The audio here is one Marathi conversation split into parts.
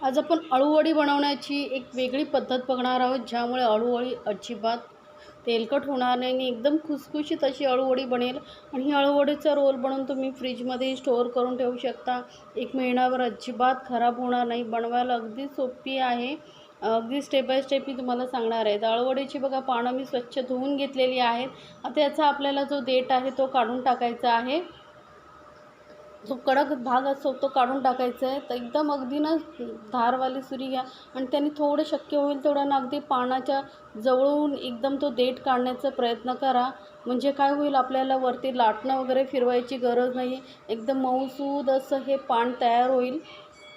आज आपण अळूवडी बनवण्याची एक वेगळी पद्धत बघणार आहोत ज्यामुळे अळूवडी अजिबात तेलकट होणार नाही आणि एकदम खुसखुशीत अशी अळूवडी बनेल. आणि ही अळूवडीचा रोल बनवून तुम्ही फ्रीजमध्ये स्टोअर करून ठेवू शकता. एक महिनाभर अजिबात खराब होणार नाही बनवायला अगदी सोपी आहे. अगदी स्टेप बाय स्टेप मी तुम्हाला सांगणार आहे. अळूवडीची बघा पानं मी स्वच्छ धुवून घेतलेली आहेत. आता याचा आपल्याला जो देठ आहे तो काढून टाकायचा आहे. जो कडक भाग असतो तो काढून टाकायचा आहे तर एकदम अगदी ना धारवाली सुरी घ्या. आणि त्याने थोडं शक्य होईल तेवढं ना अगदी पानाच्या जवळून एकदम तो देठ काढण्याचा प्रयत्न करा. म्हणजे काय होईल आपल्याला वरती लाटणं वगैरे फिरवायची गरज नाही. एकदम मऊसूद असं हे पान तयार होईल.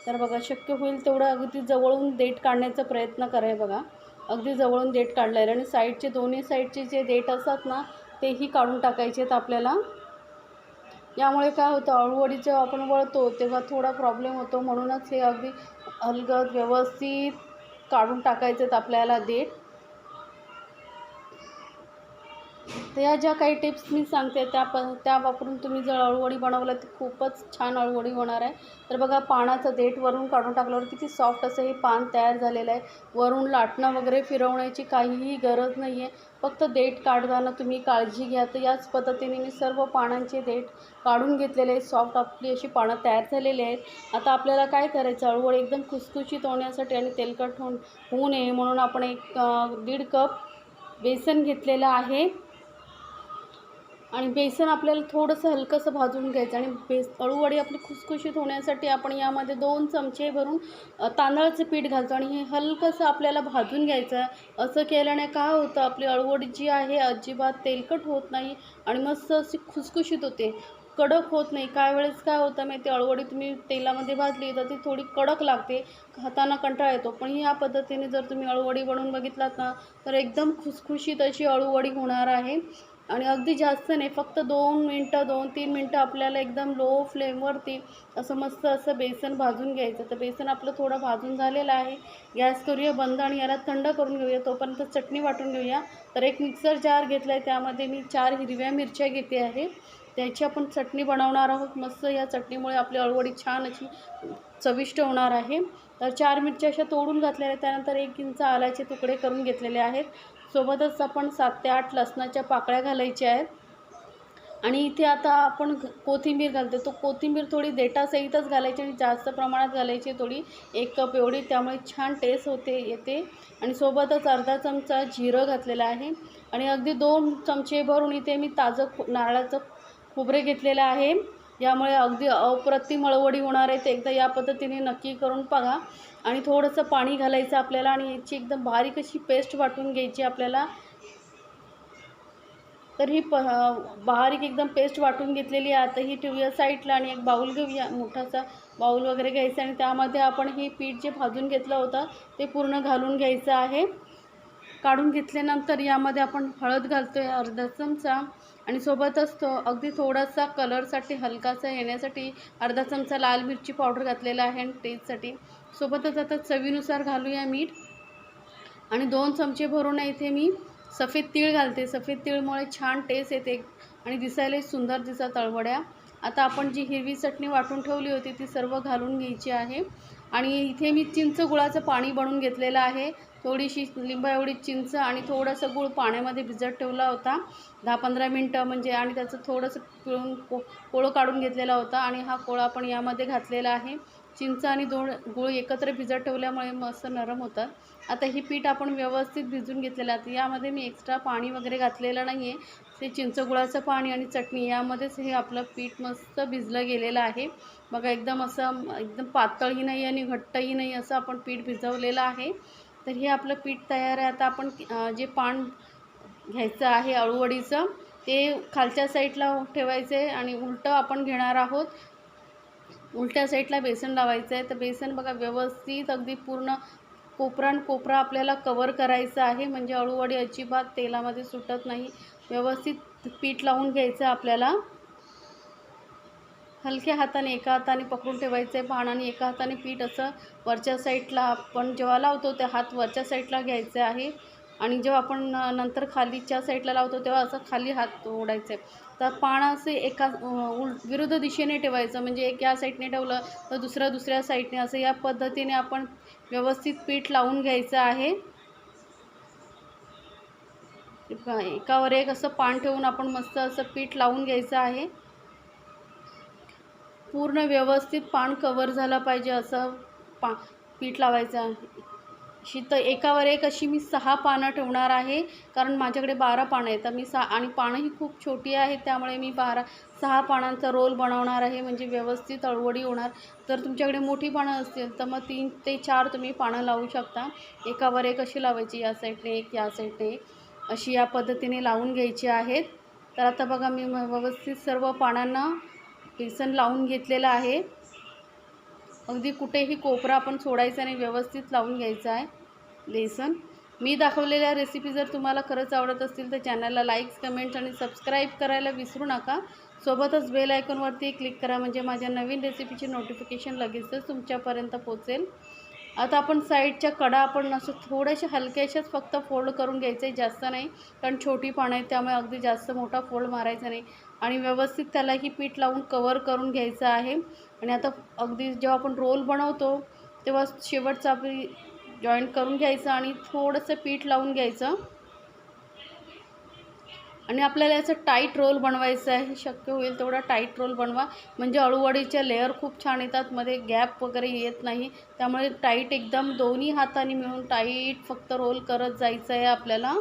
तर बघा शक्य होईल तेवढं अगदी जवळून देठ काढण्याचा प्रयत्न करा बघा. अगदी जवळून देठ काढलं आहे आणि साईडचे दोन्ही साईडचे जे देठ असतात ना तेही काढून टाकायचे आहेत आपल्याला. यामुळे काय होतं अळूवडी जेव्हा आपण वळतो तेव्हा थोडा प्रॉब्लेम होतो. म्हणूनच हे अगदी अलगद व्यवस्थित काढून टाकायचे आहेत आपल्याला देठ. तर या ज्या काही टिप्स मी सांगते त्या प त्या वापरून तुम्ही जर अळूवडी बनवलं तर खूपच छान अळूवडी होणार आहे. तर बघा पानाचं देठ वरून काढून टाकल्यावर किती सॉफ्ट असं हे पान तयार झालेलं आहे. वरून लाटणं वगैरे फिरवण्याची काहीही गरज नाही आहे फक्त देठ काढताना तुम्ही काळजी घ्या. तर याच पद्धतीने मी सर्व पानांचे देठ काढून घेतलेले आहेत. सॉफ्ट आपली अशी पानं तयार झालेली आहेत. आता आपल्याला काय करायचं? अळूवडी एकदम खुसखुशीत होण्यासाठी आणि तेलकट होऊन होऊ नये म्हणून आपण एक दीड कप बेसन घेतलेलं आहे. आणि बेसन आपल्याला थोडंसं हलकंसं भाजून घ्यायचं आणि बेस अळूवडी आपली खुसखुशीत होण्यासाठी आपण यामध्ये दोन चमचे भरून तांदळाचं पीठ घालतो आणि हे हलकंसं आपल्याला भाजून घ्यायचं. आहे असं केल्याने काय होतं? आपली अळूवडी जी आहे अजिबात तेलकट होत नाही आणि मस्त अशी खुसखुशीत होते. कडक होत नाही. काय वेळेस काय होतं माहिती अळवडी तुम्ही तेलामध्ये भाजली तर ती थोडी कडक लागते. खाताना कंटाळा येतो. पण ह्या पद्धतीने जर तुम्ही अळूवडी बनवून बघितलात ना तर एकदम खुसखुशीत अशी अळूवडी होणार आहे. आणि अगदी जास्त नाही फक्त दोन मिनटं दोन तीन मिनटं आपल्याला एकदम लो फ्लेमवरती असं मस्त असं बेसन भाजून घ्यायचं. तर बेसन आपलं थोडं भाजून झालेलं आहे. गॅस करूया बंद आणि याला थंड करून घेऊया. तोपर्यंत चटणी वाटून घेऊया. तर एक मिक्सर जार घेतला आहे त्यामध्ये मी चार हिरव्या मिरच्या घेते आहे. त्याची आपण चटणी बनवणार आहोत. मस्त या चटणीमुळे आपली अळवडी छान अशी चविष्ट होणार आहे. तर चार मिरच्या अशा तोडून घातलेल्या आहेत. त्यानंतर एक इंच आल्याचे तुकडे करून घेतलेले आहेत. सोबतच आपण सात ते आठ लसणाच्या पाकळ्या घालायच्या आहेत. आणि इथे आता आपण कोथिंबीर घालतो तो कोथिंबीर थोडी देटासहितच घालायची आणि जास्त प्रमाणात घालायची थोडी. एक कप एवढी त्यामुळे छान टेस्ट होते येते. आणि सोबतच अर्धा चमचा जिरं घातलेला आहे. आणि अगदी दोन चमचे भरून इथे मी ताजं नारळाचं खोबरे घेतलेलं आहे. यामुळे अगदी अप्रतिम अळवडी होणार आहे ते एकदा या पद्धतीने नक्की करून बघा. आणि थोडंसं पाणी घालायचं आपल्याला आणि याची एकदम बारीक अशी पेस्ट वाटून घ्यायची आपल्याला. तर ही प बारीक एकदम पेस्ट वाटून घेतलेली आहे. आता ही ठेवूया साईडला आणि एक बाऊल घेऊया मोठासा बाऊल वगैरे घ्यायचा. आणि त्यामध्ये आपण हे पीठ जे भाजून घेतलं होतं ते पूर्ण घालून घ्यायचं आहे. काढून घेतल्यानंतर यामध्ये आपण हळद घालतो आहे अर्धा चमचा. आणि सोबतच तो अगदी थोडासा कलरसाठी हलकासा येण्यासाठी अर्धा चमचा लाल मिरची पावडर घातलेला आहे आणि टेस्टसाठी सोबतच आता चवीनुसार घालूया मीठ. आणि दोन चमचे भरून इथे मी सफेद तीळ घालते. सफेद तीळमुळे छान टेस्ट येते आणि दिसायलाही सुंदर दिसतात तळवड्या. आता आपण जी हिरवी चटणी वाटून ठेवली होती ती सर्व घालून घ्यायची आहे. आणि इथे मी चिंच गुळाचं पाणी बनवून घेतलेलं आहे. थोडीशी लिंबा एवढी चिंच आणि थोडंसं गूळ पाण्यामध्ये भिजत ठेवला होता. दहा पंधरा मिनटं म्हणजे आणि त्याचं थोडंसं पिळून को कोळं काढून घेतलेला होता आणि हा कोळा आपण यामध्ये घातलेला आहे. चिंच आणि दोन गूळ एकत्र भिजत ठेवल्यामुळे मस्त नरम होतात आता ही पीठ आपण व्यवस्थित भिजून घेतलेलं आहे. यामध्ये मी एक्स्ट्रा पाणी वगैरे घातलेलं नाही आहे ते चिंच गुळाचं पाणी आणि चटणी यामध्येच हे आपलं पीठ मस्त भिजलं गेलेलं आहे. बघा एकदम असं एकदम पातळही नाही आणि घट्टही नाही असं आपण पीठ भिजवलेलं आहे. तर हे आपलं पीठ तयार आहे. आता आपण जे पान घ्यायचं आहे अळूवडीचं ते खालच्या साईडला ठेवायचं आहे आणि उलटं आपण घेणार आहोत. उलट्या साईडला बेसन लावायचं आहे. तर बेसन बघा व्यवस्थित अगदी पूर्ण कोपरान कोपरा आपल्याला कवर करायचा आहे. म्हणजे अळूवडी अजिबात तेलामध्ये सुटत नाही. व्यवस्थित पीठ लावून घ्यायचं आपल्याला. हलक्या हाताने एका हाताने पकडून ठेवायचं आहे. पान आणि एका हाताने पीठ असं वरच्या साईडला आपण जेव्हा लावतो त्या हात वरच्या साईडला घ्यायचे आहे. आणि जेव्हा आपण नंतर खालीच्या साईडला लावतो तेव्हा असं खाली हात ओढायचं आहे तर पान असे एका उल विरुद्ध दिशेने ठेवायचं. म्हणजे एक या साईडने ठेवलं तर दुसऱ्या दुसऱ्या साईडने. असं या पद्धतीने आपण व्यवस्थित पीठ लावून घ्यायचं आहे. एकावर एक असं पान ठेवून आपण मस्त असं पीठ लावून घ्यायचं आहे. पूर्ण व्यवस्थित पान कवर झालं पाहिजे असं पा पीठ लावायचं आहे. अशी तर एकावर एक अशी मी सहा पानं ठेवणार आहे. कारण माझ्याकडे बारा पानं आहेत. तर मी सहा आणि पानं ही खूप छोटी आहेत. त्यामुळे मी बारा सहा पानांचा रोल बनवणार आहे. म्हणजे व्यवस्थित अळवडी होणार. जर तुमच्याकडे मोठी पानं असतील तर मग तीन ते चार तुम्ही पानं लावू शकता. एकावर एक अशी लावायची या साईडने एक या साईडने एक. अशी या पद्धतीने लावून घ्यायची आहेत. तर आता बघा मी व्यवस्थित सर्व पानांना बेसन लावून घेतलेलं आहे. अगदी कुठेही कोपरा आपण सोडायचा नाही व्यवस्थित लावून घ्यायचा आहे. लेसन. मी दाखवलेल्या रेसिपी जर तुम्हाला खरंच आवडत असतील तर चॅनलला लाईक्स कमेंट्स आणि सबस्क्राईब करायला विसरू नका. सोबतच बेल आयकॉनवरती क्लिक करा म्हणजे माझ्या नवीन रेसिपीची नोटिफिकेशन लगेचच तुमच्यापर्यंत पोचेल. आता आपण साईडच्या कडा आपण असं थोड्याशा हलक्याशाच फक्त फोल्ड करून घ्यायचं आहे जास्त नाही. कारण छोटी पानं आहेत त्यामुळे अगदी जास्त मोठा फोल्ड मारायचा नाही. आणि व्यवस्थित त्यालाही पीठ लावून कवर करून घ्यायचं आहे. आणि आता अगदी जेव्हा आपण रोल बनवतो तेव्हा शेवटचा आपली जॉईंट करून घ्यायचं आणि थोडंसं पीठ लावून घ्यायचं. आणि आपल्याला याचं टाईट रोल बनवायचं आहे. शक्य होईल तेवढा टाईट रोल बनवा. म्हणजे अळूवडीच्या लेअर खूप छान येतात. मध्ये गॅप वगैरे येत नाही. त्यामुळे टाईट एकदम दोन्ही हाताने मिळून टाईट फक्त रोल करत जायचं आहे आपल्याला.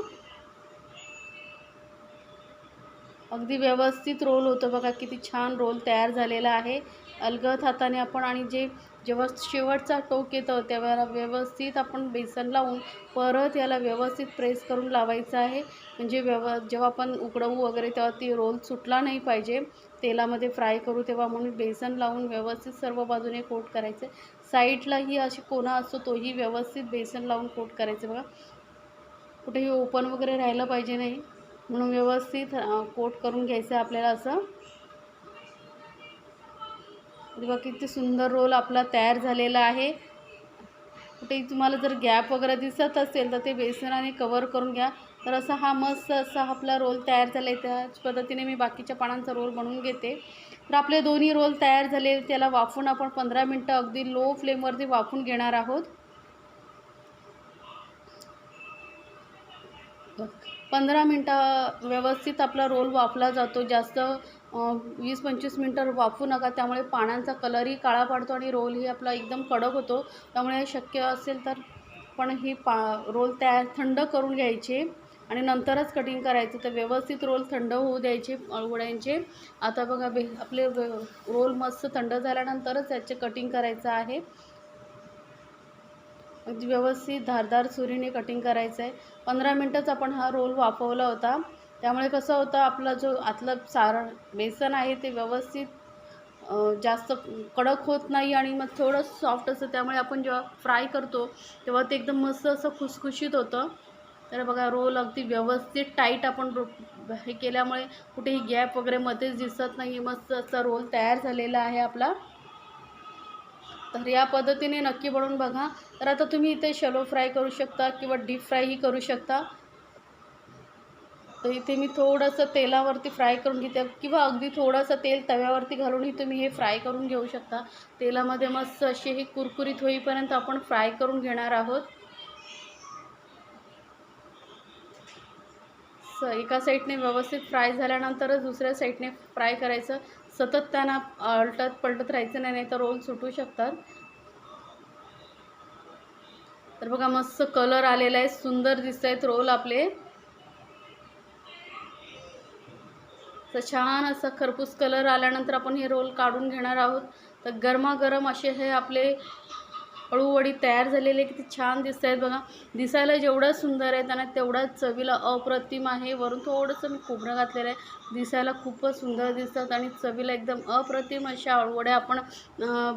अगदी व्यवस्थित रोल होतो बघा. किती छान रोल तयार झालेला आहे. अलगद हाताने आपण आणि जे जेव्हा शेवटचा टोक येतं तेव्हा व्यवस्थित आपण बेसन लावून परत याला व्यवस्थित प्रेस करून लावायचं आहे. म्हणजे व्यव जेव्हा आपण उकडवू वगैरे तेव्हा ती रोल सुटला नाही पाहिजे. तेलामध्ये फ्राय करू तेव्हा म्हणून बेसन लावून व्यवस्थित सर्व बाजूने कोट करायचं. साईडलाही अशी कोणा असतो तोही व्यवस्थित बेसन लावून कोट करायचं बघा. कुठेही ओपन वगैरे राहिलं पाहिजे नाही. म्हणून व्यवस्थित कोट करून घ्यायचं आहे आपल्याला असं. बघा किती सुंदर रोल आपला तयार झालेला आहे. कुठेही तुम्हाला जर गॅप वगैरे दिसत असेल तर ते बेसनाने कवर करून घ्या. तर असा हा मस्त असा आपला रोल तयार झाला आहे त्याच पद्धतीने मी बाकीच्या पानांचा रोल बनवून घेते. तर आपले दोन्ही रोल तयार झाले. त्याला वाफून आपण पंधरा मिनटं अगदी लो फ्लेमवरती वाफून घेणार आहोत. पंधरा मिनटं व्यवस्थित आपला रोल वाफला जातो. जास्त वीस पंचवीस मिनटं वाफू नका. त्यामुळे पानांचा कलरही काळा पडतो आणि रोलही आपला एकदम कडक होतो. त्यामुळे शक्य असेल तर पण ही पा रोल तयार थंड करून घ्यायचे आणि नंतरच कटिंग करायचं. तर व्यवस्थित रोल थंड होऊ द्यायचे अळवड्यांचे आता बघा बे आपले रोल मस्त थंड झाल्यानंतरच याचे कटिंग करायचं आहे. अगदी व्यवस्थित धारदार सुरीने कटिंग करायचं आहे पंधरा मिनटंच आपण हा रोल वाफवला होता. त्यामुळे कसं होतं आपला जो आतलं सारण बेसन आहे ते व्यवस्थित जास्त कडक होत नाही आणि मग थोडं सॉफ्ट असतं. त्यामुळे आपण जेव्हा फ्राय करतो तेव्हा ते एकदम मस्त असं खुसखुशीत होतं. तर बघा रोल अगदी व्यवस्थित टाईट आपण हे केल्यामुळे कुठेही गॅप वगैरे मध्येच दिसत नाही. मस्त असा रोल तयार झालेला आहे आपला. तर या पद्धतीने नक्की बनवून बघा. तर आता तुम्ही इथे शॅलो फ्राय करू शकता किंवा डीप फ्रायही करू शकता. तर इथे मी थोडंसं तेलावरती फ्राय करून घेते किंवा अगदी थोडंसं तेल तव्यावरती घालूनही तुम्ही हे फ्राय करून घेऊ शकता. तेलामध्ये मस्त असे हे कुरकुरीत होईपर्यंत आपण फ्राय करून घेणार आहोत. स एका साईडने व्यवस्थित फ्राय झाल्यानंतरच दुसऱ्या साईडने फ्राय करायचं. सतत त्यांना अलटत पलटत राहायचं नाही नाही तर रोल सुटू शकतात. तर बघा मस्त कलर आलेला आहे सुंदर दिसत आहेत रोल आपले. तर छान असा खरपूस कलर आल्यानंतर आपण हे रोल काढून घेणार आहोत. तर गरमागरम असे हे आपले अळूवडी तयार झालेले किती छान दिसत आहेत बघा. दिसायला जेवढं सुंदर आहे त्यांना तेवढाच चवीला अप्रतिम आहे. वरून थोडंसं मी खोबरं घातलेलं आहे. दिसायला खूपच सुंदर दिसतात आणि चवीला एकदम अप्रतिम अशा अळवड्या आपण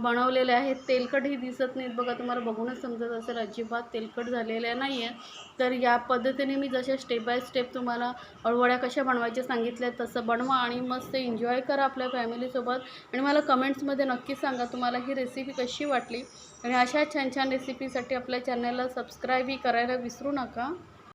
बनवलेल्या आहेत. तेलकटही दिसत नाहीत बघा. तुम्हाला बघूनच समजत असेल अजिबात तेलकट झालेल्या नाही आहे तर या पद्धतीने मी जशा स्टेप बाय स्टेप तुम्हाला अळवड्या कशा बनवायच्या सांगितल्या तसं बनवा आणि मस्त एन्जॉय करा आपल्या फॅमिलीसोबत आणि मला कमेंट्समध्ये नक्की सांगा तुम्हाला ही रेसिपी कशी वाटली. आणि अशा छान छान रेसिपीसाठी आपल्या चॅनलला सबस्क्राईबही करायला विसरू नका.